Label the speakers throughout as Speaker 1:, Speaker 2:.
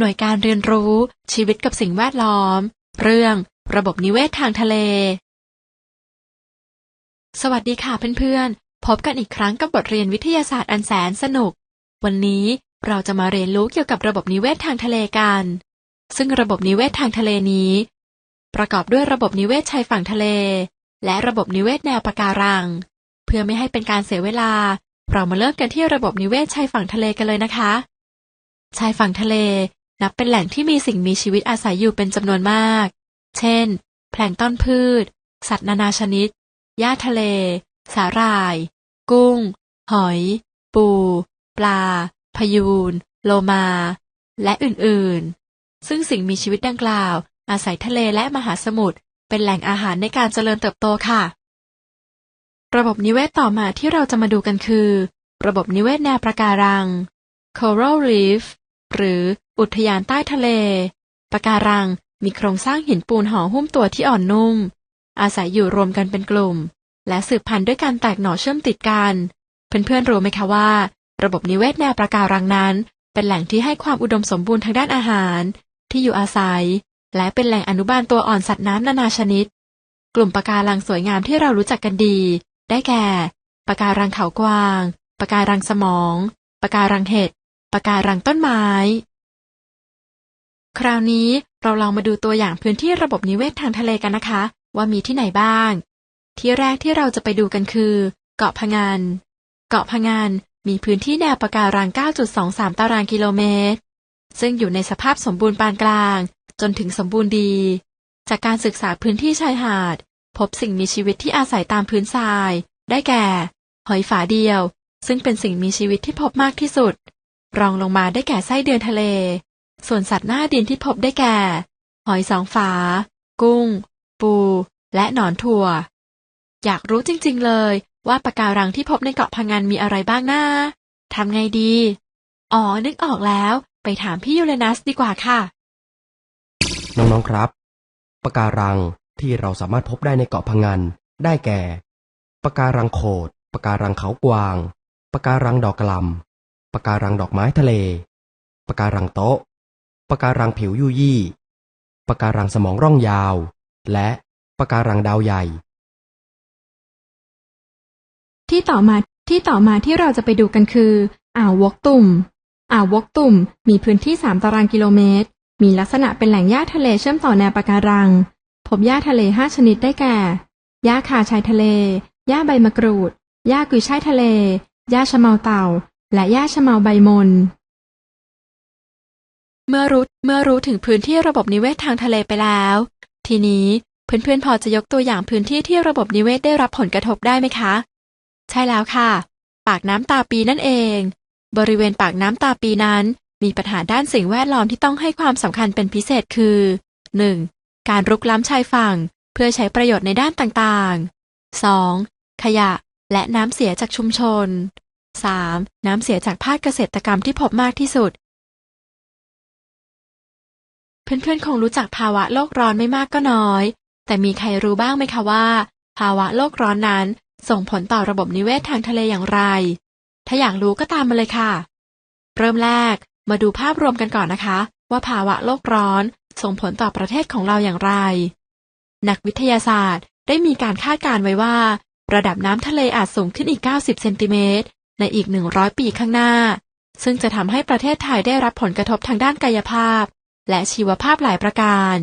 Speaker 1: หน่วยการเรียนรู้ชีวิตกับสิ่งแวดล้อม เรื่อง ระบบนิเวศทางทะเล สวัสดีค่ะเพื่อนๆ พบกันอีกครั้งกับบทเรียนวิทยาศาสตร์อันแสนสนุก วันนี้เราจะมาเรียนรู้เกี่ยวกับระบบนิเวศทางทะเลกัน ซึ่งระบบนิเวศทางทะเลนี้ ประกอบด้วยระบบนิเวศชายฝั่งทะเล และระบบนิเวศแนวปะการัง เพื่อไม่ให้เป็นการเสียเวลา เรามาเริ่มกันที่ระบบนิเวศชายฝั่งทะเลกันเลยนะคะ ชายฝั่งทะเล นับเป็นแหล่งที่มีสิ่งมีชีวิตอาศัยอยู่เป็นจำนวนมาก เช่น แพลงต้นพืช สัตว์นานาชนิด หญ้าทะเล สาหร่าย กุ้ง หอย ปู ปลา พยูน โลมา และอื่นๆ ซึ่งสิ่งมีชีวิตดังกล่าว อาศัยทะเลและมหาสมุทร เป็นแหล่งอาหารในการเจริญเติบโตค่ะ ระบบนิเวศต่อมาที่เราจะมาดูกันคือ ระบบนิเวศแนวปะการัง coral reef หรือ อุทยานใต้ทะเลปะการังมีโครงสร้างหินปูนห่อหุ้มตัวที่อ่อนนุ่ม อาศัยอยู่รวมกันเป็นกลุ่ม และสืบพันธุ์ด้วยการแตกหน่อเชื่อมติดกัน เพื่อนๆรู้ไหมคะว่า ระบบนิเวศแนวปะการังนั้น เป็นแหล่งที่ให้ความอุดมสมบูรณ์ทางด้านอาหาร ที่อยู่อาศัย และเป็นแหล่งอนุบาลตัวอ่อนสัตว์น้ำนานาชนิด กลุ่มปะการังสวยงามที่เรารู้จักกันดี ได้แก่ปะการังเขากวางปะการังสมองปะการังเห็ดปะการังต้นไม้ คราวนี้เราลองมาดูตัวอย่างพื้นที่ระบบนิเวศทางทะเลกันนะคะ ว่ามีที่ไหนบ้าง ที่แรกที่เราจะไปดูกันคือ เกาะพะงัน เกาะพะงันมีพื้นที่แนวปะการัง 9.23 ตารางกิโลเมตร ซึ่งอยู่ในสภาพสมบูรณ์ปานกลาง จนถึงสมบูรณ์ดี จากการศึกษาพื้นที่ชายหาด พบสิ่งมีชีวิตที่อาศัยตามพื้นทราย ได้แก่ หอยฝาเดียว ซึ่งเป็นสิ่งมีชีวิตที่พบมากที่สุด รองลงมาได้แก่ไส้เดือนทะเล ส่วนสัตว์หน้าดินที่พบได้แก่ หอยสองฝา กุ้ง ปู และหนอนถั่ว อยากรู้จริง ๆ เลยว่าปะการังที่พบในเกาะพังงานมีอะไรบ้างนะทำไงดี อ๋อ นึกออกแล้ว ไปถามพี่ยูเรนัสดีกว่าค่ะ
Speaker 2: น้องๆครับปะการังที่เราสามารถพบได้ในเกาะพังงานได้แก่ปะการังโขดปะการังเขากวางปะการังดอกกลำปะการังดอกไม้ทะเลปะการังโต๊ะ ปะการังผิวยุยี่ปะการังสมองร่องยาว และปะการังดาวใหญ่
Speaker 1: ที่ต่อมาที่ต่อมาที่เราจะไปดูกันคือ อ่าววกตุ่ม อ่าววกตุ่ม มีพื้นที่ 3 ตารางกิโลเมตร มีลักษณะเป็นแหล่งหญ้าทะเลเชื่อมต่อแนวปะการัง พบหญ้าทะเล 5 ชนิดได้แก่หญ้าคาชายทะเลหญ้าใบมะกรูดหญ้ากุยช่ายทะเลหญ้าชะเมาเต่า และหญ้าชะเมาใบมน เมื่อรู้เมื่อรู้ถึงพื้นที่ระบบนิเวศทางทะเลไปแล้ว ทีนี้เพื่อนๆพอจะยกตัวอย่างพื้นที่ที่ระบบนิเวศได้รับผลกระทบได้ไหมคะ ใช่แล้วค่ะ ปากน้ำตาปีนั่นเอง บริเวณปากน้ำตาปีนั้น มีปัญหาด้านสิ่งแวดล้อมที่ต้องให้ความสำคัญเป็นพิเศษคือ 1. การรุกล้ำชายฝั่ง เพื่อใช้ประโยชน์ในด้านต่างๆ 2. ขยะและน้ำเสียจากชุมชน 3. น้ำเสียจากภาคเกษตรกรรมที่พบมากที่สุด เพื่อนๆ คงรู้จักภาวะโลกร้อนไม่มากก็น้อย แต่มีใครรู้บ้างไหมคะว่า ภาวะโลกร้อนนั้นส่งผลต่อระบบนิเวศทางทะเลอย่างไร ถ้าอยากรู้ก็ตามมาเลยค่ะ เริ่มแรกมาดูภาพรวมกันก่อนนะคะ ว่าภาวะโลกร้อนส่งผลต่อประเทศของเราอย่างไร นักวิทยาศาสตร์ได้มีการคาดการณ์ไว้ว่า ระดับน้ำทะเลอาจสูงขึ้นอีก 90 เซนติเมตรในอีก 100 ปีข้างหน้า ซึ่งจะทำให้ประเทศไทยได้รับผลกระทบทางด้านกายภาพ และชีวภาพหลายประการ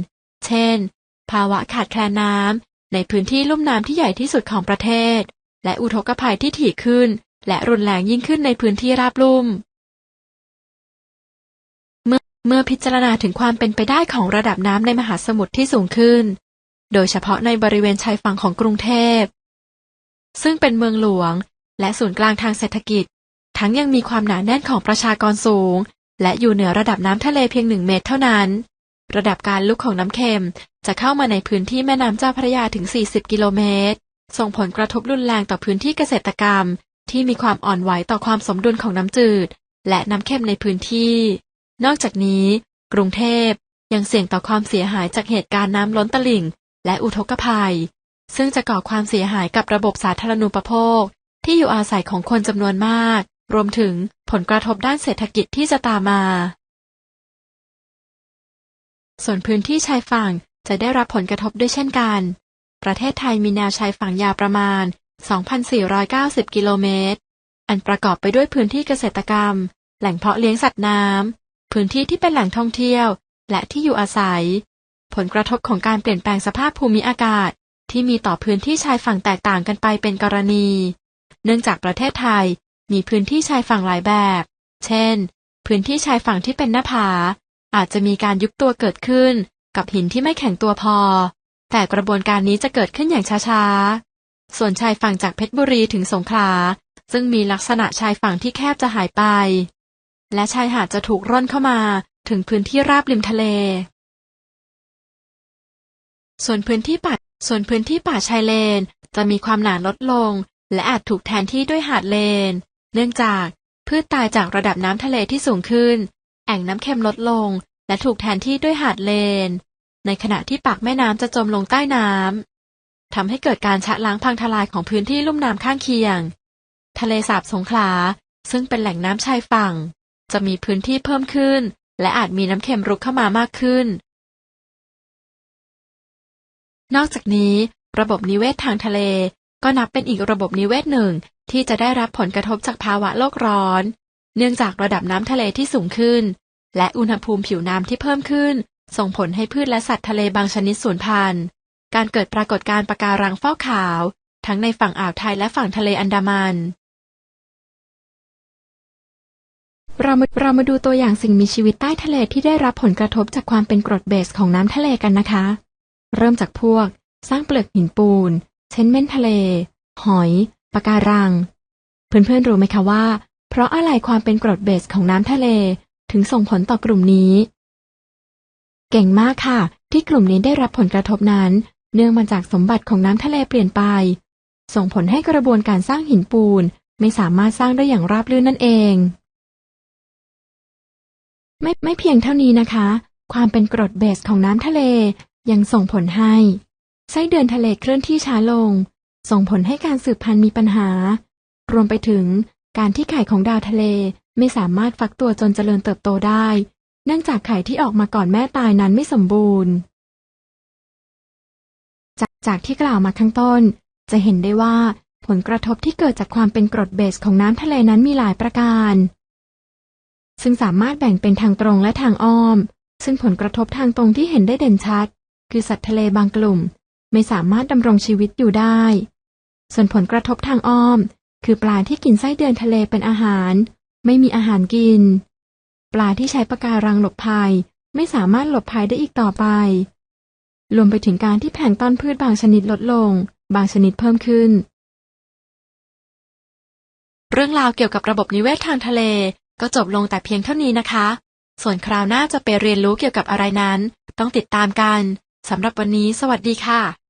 Speaker 1: เช่น ภาวะขาดแคลนน้ำในพื้นที่ลุ่มน้ำที่ใหญ่ที่สุดของประเทศ และอุทกภัยที่ถี่ขึ้น และรุนแรงยิ่งขึ้นในพื้นที่ราบลุ่ม เมื่อเมื่อพิจารณาถึงความเป็นไปได้ของระดับน้ำในมหาสมุทรที่สูงขึ้น โดยเฉพาะในบริเวณชายฝั่งของกรุงเทพ ซึ่งเป็นเมืองหลวง และศูนย์กลางทางเศรษฐกิจ ทั้งยังมีความหนาแน่นของประชากรสูง และอยู่เหนือระดับน้ำทะเลเพียงหนึ่งเมตรเท่านั้น ระดับการลุกของน้ำเค็มจะเข้ามาในพื้นที่แม่น้ำเจ้าพระยาถึง 40 กิโลเมตร ส่งผลกระทบรุนแรงต่อพื้นที่เกษตรกรรม ที่มีความอ่อนไหวต่อความสมดุลของน้ำจืด และน้ำเค็มในพื้นที่ นอกจากนี้ กรุงเทพยังเสี่ยงต่อความเสียหายจากเหตุการณ์น้ำล้นตลิ่ง และอุทกภัย ซึ่งจะก่อความเสียหายกับระบบสาธารณูปโภค ที่อยู่อาศัยของคนจำนวนมาก รวมถึงผลกระทบด้านเศรษฐกิจที่จะตามมา ส่วนพื้นที่ชายฝั่งจะได้รับผลกระทบด้วยเช่นกัน ประเทศไทยมีแนวชายฝั่งยาวประมาณ 2,490 กิโลเมตร อันประกอบไปด้วยพื้นที่เกษตรกรรม แหล่งเพาะเลี้ยงสัตว์น้ำ พื้นที่ที่เป็นแหล่งท่องเที่ยว และที่อยู่อาศัย ผลกระทบของการเปลี่ยนแปลงสภาพภูมิอากาศ ที่มีต่อพื้นที่ชายฝั่งแตกต่างกันไปเป็นกรณี เนื่องจากประเทศไทย มีพื้นที่ชายฝั่งหลายแบบ เช่น พื้นที่ชายฝั่งที่เป็นหน้าผา อาจจะมีการยุบตัวเกิดขึ้น กับหินที่ไม่แข็งตัวพอ แต่กระบวนการนี้จะเกิดขึ้นอย่างช้าๆ ส่วนชายฝั่งจากเพชรบุรีถึงสงขลา ซึ่งมีลักษณะชายฝั่งที่แคบจะหายไป และชายหาดจะถูกร่นเข้ามาถึงพื้นที่ราบริมทะเล ส่วนพื้นที่ป่า ส่วนพื้นที่ป่าชายเลน จะมีความหนาลดลง และอาจถูกแทนที่ด้วยหาดเลน เนื่องจากพืชตายจากระดับน้ำทะเลที่สูงขึ้น แอ่งน้ำเค็มลดลง และถูกแทนที่ด้วยหาดเลน ในขณะที่ปากแม่น้ำจะจมลงใต้น้ำทำให้เกิดการชะล้างพังทลายของพื้นที่ลุ่มน้ำข้างเคียง ทะเลสาบสงขลา ซึ่งเป็นแหล่งน้ำชายฝั่ง จะมีพื้นที่เพิ่มขึ้น และอาจมีน้ำเค็มรุกเข้ามามากขึ้น นอกจากนี้ ระบบนิเวศทางทะเลก็นับเป็นอีกระบบนิเวศหนึ่ง ที่จะได้รับผลกระทบจากภาวะโลกร้อน เนื่องจากระดับน้ำทะเลที่สูงขึ้น และอุณหภูมิผิวน้ำที่เพิ่มขึ้น ส่งผลให้พืชและสัตว์ทะเลบางชนิดสูญพันธุ์ การเกิดปรากฏการณ์ปะการังฟอกขาว ทั้งในฝั่งอ่าวไทยและฝั่งทะเลอันดามัน เรามาเรามาดูตัวอย่างสิ่งมีชีวิตใต้ทะเลที่ได้รับผลกระทบจากความเป็นกรดเบสของน้ำทะเลกันนะคะ เริ่มจากพวก สร้างเปลือกหินปูน เช่นเม่นทะเล หอย ปะการัง เพื่อนๆรู้ไหมคะว่า เพราะอะไรความเป็นกรดเบสของน้ำทะเลถึงส่งผลต่อกลุ่มนี้ เก่งมากค่ะ ที่กลุ่มนี้ได้รับผลกระทบนั้น เนื่องมาจากสมบัติของน้ำทะเลเปลี่ยนไป ส่งผลให้กระบวนการสร้างหินปูน ไม่สามารถสร้างได้อย่างราบรื่นนั่นเอง ไม่ไม่เพียงเท่านี้นะคะ ความเป็นกรดเบสของน้ำทะเลยังส่งผลให้ไส้เดือนทะเลเคลื่อนที่ช้าลง ส่งผลให้การสืบพันธุ์มีปัญหา รวมไปถึงการที่ไข่ของดาวทะเลไม่สามารถฟักตัวจนเจริญเติบโตได้ เนื่องจากไข่ที่ออกมาก่อนแม่ตายนั้นไม่สมบูรณ์ จากจากที่กล่าวมาข้างต้น จะเห็นได้ว่าผลกระทบที่เกิดจากความเป็นกรดเบสของน้ำทะเลนั้นมีหลายประการ ซึ่งสามารถแบ่งเป็นทางตรงและทางอ้อม ซึ่งผลกระทบทางตรงที่เห็นได้เด่นชัด คือสัตว์ทะเลบางกลุ่ม ไม่สามารถดำรงชีวิตอยู่ได้ ส่วนผลกระทบทางอ้อม คือปลาที่กินไส้เดือนทะเลเป็นอาหาร ไม่มีอาหารกิน ปลาที่ใช้ปะการังหลบภัย ไม่สามารถหลบภัยได้อีกต่อไป รวมไปถึงการที่แผงต้นพืชบางชนิดลดลง บางชนิดเพิ่มขึ้น เรื่องราวเกี่ยวกับระบบนิเวศทางทะเลก็จบลงแต่เพียงเท่านี้นะคะ ส่วนคราวหน้าจะไปเรียนรู้เกี่ยวกับอะไรนั้น ต้องติดตามกัน สำหรับวันนี้ สวัสดีค่ะ